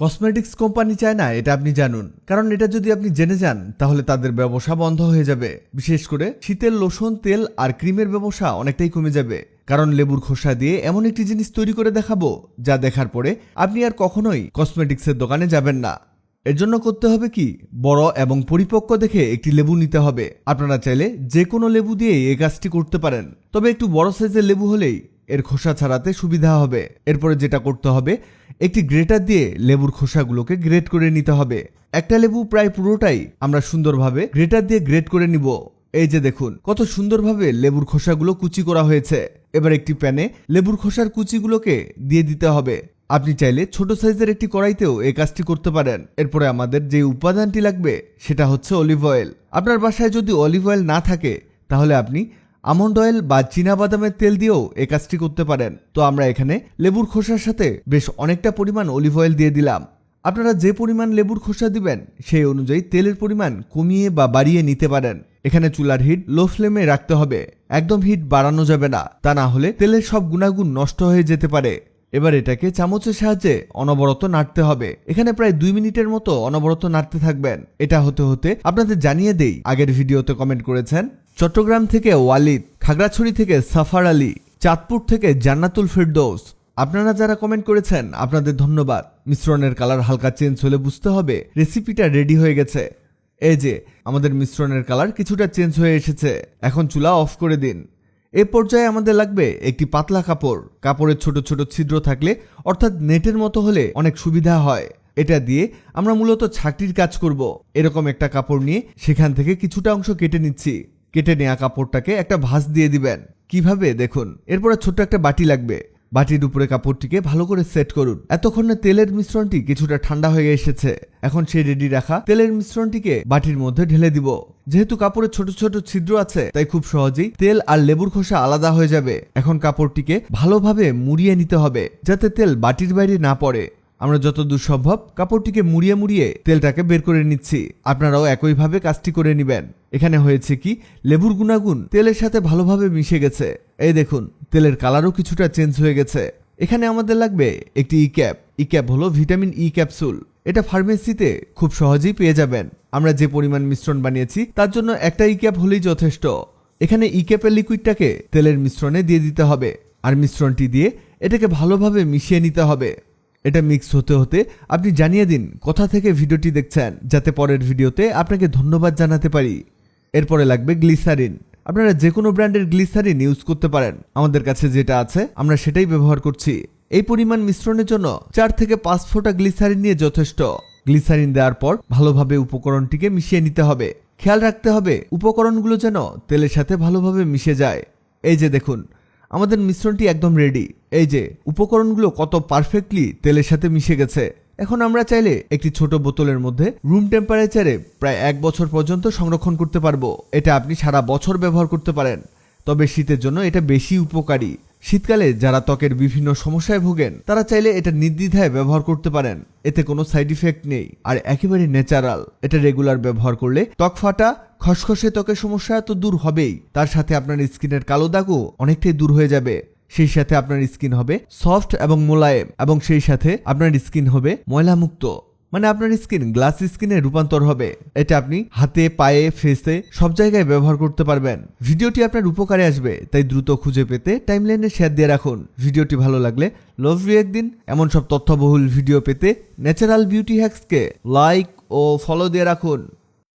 Cosmetics company চায় না, এটা আপনি জানুন। কারণ এটা যদি আপনি জেনে যান, তাহলে তাদের ব্যবসা বন্ধ হয়ে যাবে। বিশেষ করে শীতের লোশন, তেল আর ক্রিমের ব্যবসা অনেকটাই কমে যাবে। কারণ লেবুর খোসা দিয়ে এমন একটি জিনিস তৈরি করে দেখাবো, যা দেখার পরে আপনি আর কখনোই কসমেটিক্সের দোকানে যাবেন না। এর জন্য করতে হবে কি? বড় এবং পরিপক্ক দেখে একটি লেবু নিতে হবে। আপনারা চাইলে যে কোনো লেবু দিয়ে এই কাজটি করতে পারেন। তবে একটু বড় সাইজের লেবু হলেই এর খোসা ছাড়াতে সুবিধা হবে। এরপরে যেটা করতে হবে, একটি গ্রেটার দিয়ে লেবুর খোসাগুলোকে গ্রেট করে নিতে হবে। একটা লেবু প্রায় পুরোটাই আমরা সুন্দরভাবে গ্রেটার দিয়ে গ্রেট করে নিব। এই যে দেখুন, কত সুন্দরভাবে লেবুর খোসাগুলো কুচি করা হয়েছে। এবার একটি প্যানে লেবুর খোসার কুচিগুলোকে দিয়ে দিতে হবে। আপনি চাইলে ছোট সাইজের একটি কড়াইতেও এই কাজটি করতে পারেন। এরপরে আমাদের যে উপাদানটি লাগবে, সেটা হচ্ছে অলিভ অয়েল আপনার বাসায় যদি অলিভ অয়েল না থাকে, তাহলে আপনি আমন্ড অয়েল বা বাদামের তেল দিয়েও এ কাজটি করতে পারেন। তো আমরা এখানে লেবুর খোসার সাথে বেশ অনেকটা পরিমাণ অলিভ অয়েল দিয়ে দিলাম। আপনারা যে পরিমাণ লেবুর খোসা দিবেন, সেই অনুযায়ী তেলের পরিমাণ কমিয়ে বা বাড়িয়ে নিতে পারেন। এখানে চুলার হিট লো ফ্লেমে রাখতে হবে। একদম হিট বাড়ানো যাবে না। তা না হলে তেলের সব গুণাগুণ নষ্ট হয়ে যেতে পারে। এবার এটাকে চামচের সাহায্যে অনবরত নাড়তে হবে। এখানে প্রায় দুই মিনিটের মতো অনবরত নাড়তে থাকবেন। এটা হতে হতে আপনাদের জানিয়ে দেই, আগের ভিডিওতে কমেন্ট করেছেন, চট্টগ্রাম থেকে ওয়ালিদ, খাগড়াছড়ি থেকে সাফার আলী, চাঁদপুর থেকে জান্নাতুল ফেরদৌস। আপনারা যারা কমেন্ট করেছেন, আপনাদের ধন্যবাদ। মিশ্রণের কালার হালকা চেঞ্জ হলে বুঝতে হবে রেসিপিটা রেডি হয়ে গেছে। এই যে, আমাদের মিশ্রণের কালার কিছুটা চেঞ্জ হয়ে এসেছে। এখন চুলা অফ করে দিন। এ পর্যায়ে আমাদের লাগবে একটি পাতলা কাপড়। কাপড়ের ছোট ছোট ছিদ্র থাকলে, অর্থাৎ নেটের মতো হলে অনেক সুবিধা হয়। এটা দিয়ে আমরা মূলত ছাকটির কাজ করব। এরকম একটা কাপড় নিয়ে সেখান থেকে কিছুটা অংশ কেটে নিচ্ছি। কেটে নেওয়া কাপড়টাকে একটা ভাঁজ দিয়ে দিবেন। কীভাবে? দেখুন। এরপরে ছোট্ট একটা বাটি লাগবে। বাটির উপরে কাপড়টিকে ভালো করে সেট করুন। এতক্ষণে তেলের মিশ্রণটি কিছুটা ঠান্ডা হয়ে এসেছে। এখন সেই রেডি রাখা তেলের মিশ্রণটিকে বাটির মধ্যে ঢেলে দিব। যেহেতু কাপড়ের ছোট ছোট ছিদ্র আছে, তাই খুব সহজেই তেল আর লেবুর খোসা আলাদা হয়ে যাবে। এখন কাপড়টিকে ভালোভাবে মুড়িয়ে নিতে হবে, যাতে তেল বাটির বাইরে না পড়ে। আমরা যতদূর সম্ভব কাপড়টিকে মুড়িয়ে মুড়িয়ে তেলটাকে বের করে নিচ্ছি। আপনারাও একইভাবে কাজটি করে নেবেন। এখানে হয়েছে কি, লেবুর গুণাগুণ তেলের সাথে ভালোভাবে মিশে গেছে। এই দেখুন, তেলের কালারও কিছুটা চেঞ্জ হয়ে গেছে। এখানে আমাদের লাগবে একটি ই ক্যাপ ই ক্যাপ হলো ভিটামিন ই ক্যাপসুল এটা ফার্মেসিতে খুব সহজেই পেয়ে যাবেন। আমরা যে পরিমাণ মিশ্রণ বানিয়েছি, তার জন্য একটা ই ক্যাপ হলেই যথেষ্ট। এখানে ই ক্যাপের লিকুইডটাকে তেলের মিশ্রণে দিয়ে দিতে হবে। আর মিশ্রণটি দিয়ে এটাকে ভালোভাবে মিশিয়ে নিতে হবে। এটা মিক্স হতে হতে আপনি জানিয়ে দিন, কোথা থেকে ভিডিওটি দেখছেন, যাতে পরের ভিডিওতে আপনাকে ধন্যবাদ জানাতে পারি। এরপরে লাগবে গ্লিসারিন আপনারা যে কোনো ব্র্যান্ডের গ্লিসারিন ইউজ করতে পারেন। আমাদের কাছে যেটা আছে, আমরা সেটাই ব্যবহার করছি। এই পরিমাণ মিশ্রণের জন্য চার থেকে পাঁচ ফোঁটা গ্লিসারিন নিয়ে যথেষ্ট। গ্লিসারিন দেওয়ার পর ভালোভাবে উপকরণটিকে মিশিয়ে নিতে হবে। খেয়াল রাখতে হবে, উপকরণগুলো যেন তেলের সাথে ভালোভাবে মিশে যায়। এই যে দেখুন, আমাদের মিশ্রণটি একদম রেডি এই যে, উপকরণগুলো কত পারফেক্টলি তেলের সাথে মিশে গেছে। এখন আমরা চাইলে একটি ছোট বোতলের মধ্যে রুম টেম্পারেচারে প্রায় এক বছর পর্যন্ত সংরক্ষণ করতে পারব। এটা আপনি সারা বছর ব্যবহার করতে পারেন। তবে শীতের জন্য এটা বেশি উপকারী। শীতকালে যারা ত্বকের বিভিন্ন সমস্যায় ভোগেন, তারা চাইলে এটা নির্দ্বিধায় ব্যবহার করতে পারেন। এতে কোনো সাইড ইফেক্ট নেই। আর একেবারে ন্যাচারাল এটা রেগুলার ব্যবহার করলে ত্বক ফাটা, খসখসে ত্বকের সমস্যা তো দূর হবেই। তার সাথে আপনার স্কিনের কালো দাগও অনেকটাই দূর হয়ে যাবে। সেই সাথে আপনার স্কিন হবে সফট এবং মোলায়েম, এবং সেই সাথে আপনার স্কিন হবে ময়লামুক্ত। মানে আপনার স্কিন, গ্লাস স্কিনে রূপান্তর হবে। এটা আপনি হাতে, পায়ে ফেসে সব জায়গায় ব্যবহার করতে পারবেন। ভিডিওটি আপনার উপকারে আসবে, তাই দ্রুত খুঁজে পেতে টাইমলাইনে শেয়ার দিয়ে রাখুন। ভিডিওটি ভালো লাগলে লভ একদিন। এমন সব তথ্যবহুল ভিডিও পেতে ন্যাচারাল বিউটি হ্যাক্সকে লাইক ও ফলো দিয়ে রাখুন।